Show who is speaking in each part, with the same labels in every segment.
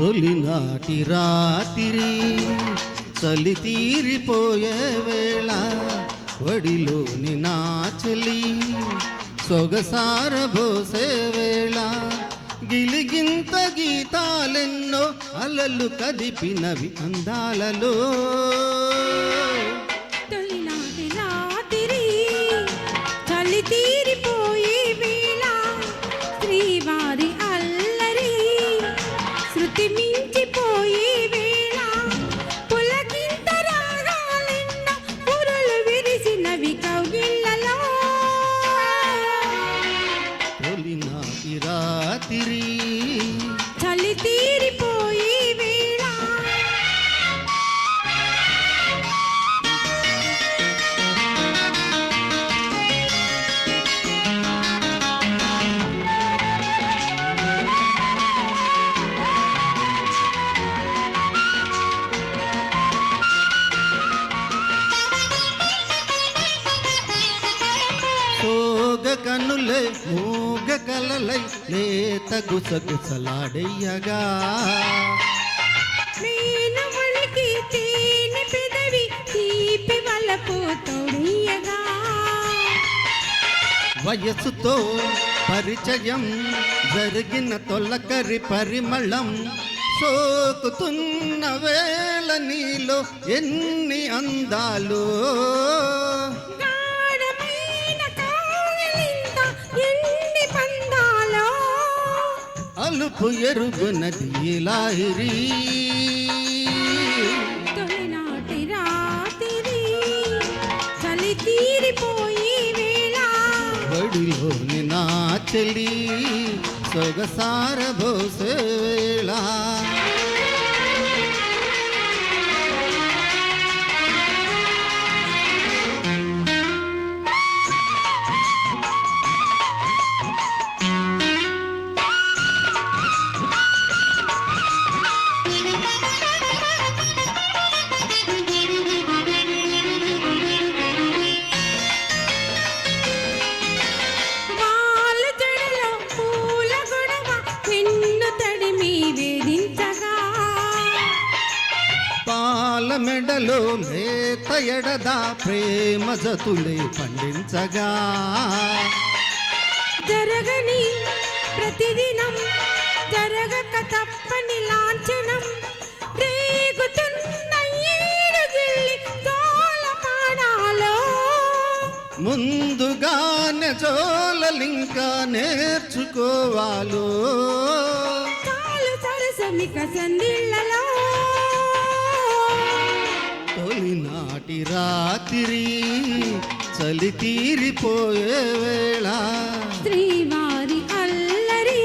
Speaker 1: తొలినాటి రాత్రి చలి తీరిపోయే వేళ వడిలోని నా చలి సొగసార బోసే వేళ గిలిగింత గీతాలెన్నో అలలు కదిపినవి అందాలలో.
Speaker 2: శృతి మించిపోయే
Speaker 1: సోగ కన్నులై మూగ కలలై లేత గుసగుసలాడయ్యగా వయసుతో పరిచయం జరిగిన తొలకరి పరిమళం సోకుతున్న వేళ నీలో ఎన్ని అందాలు? అలుపు ఎరుగునది లాహిరి
Speaker 2: తొలినాటి రాత్రి చలి తీరిపోయి వేళ.
Speaker 1: బడిలోని నా చెలి సొగసార భోసే వేళ. లేత ఎడదా ప్రేమ జతులే పండించగా.
Speaker 2: జరగని ప్రతిదినం జరగక తప్పని లాంఛనం
Speaker 1: ముందుగానే జోలలింకా నేర్చుకోవాలో.
Speaker 2: కాలు సరసమిక సందిళ్ళలో
Speaker 1: తొలినాటి రాత్రి చలి తీరిపోయే వేళ.
Speaker 2: శ్రీవారి అల్లరి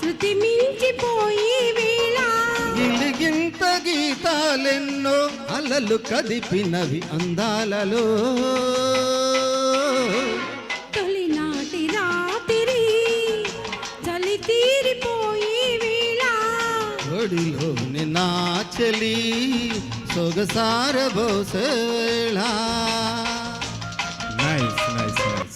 Speaker 2: శృతి మించిపోయే వేళ.
Speaker 1: గిలిగింత గీతాలెన్నో అలలు కదిపినవి అందాలలో.
Speaker 2: తొలినాటి రాత్రి చలి ನಾಚಲಿ
Speaker 1: ಸೊಗಸಾರ ಬೋಸಳ ನೈಸ್ ನೈಸ್ ನೈಸ್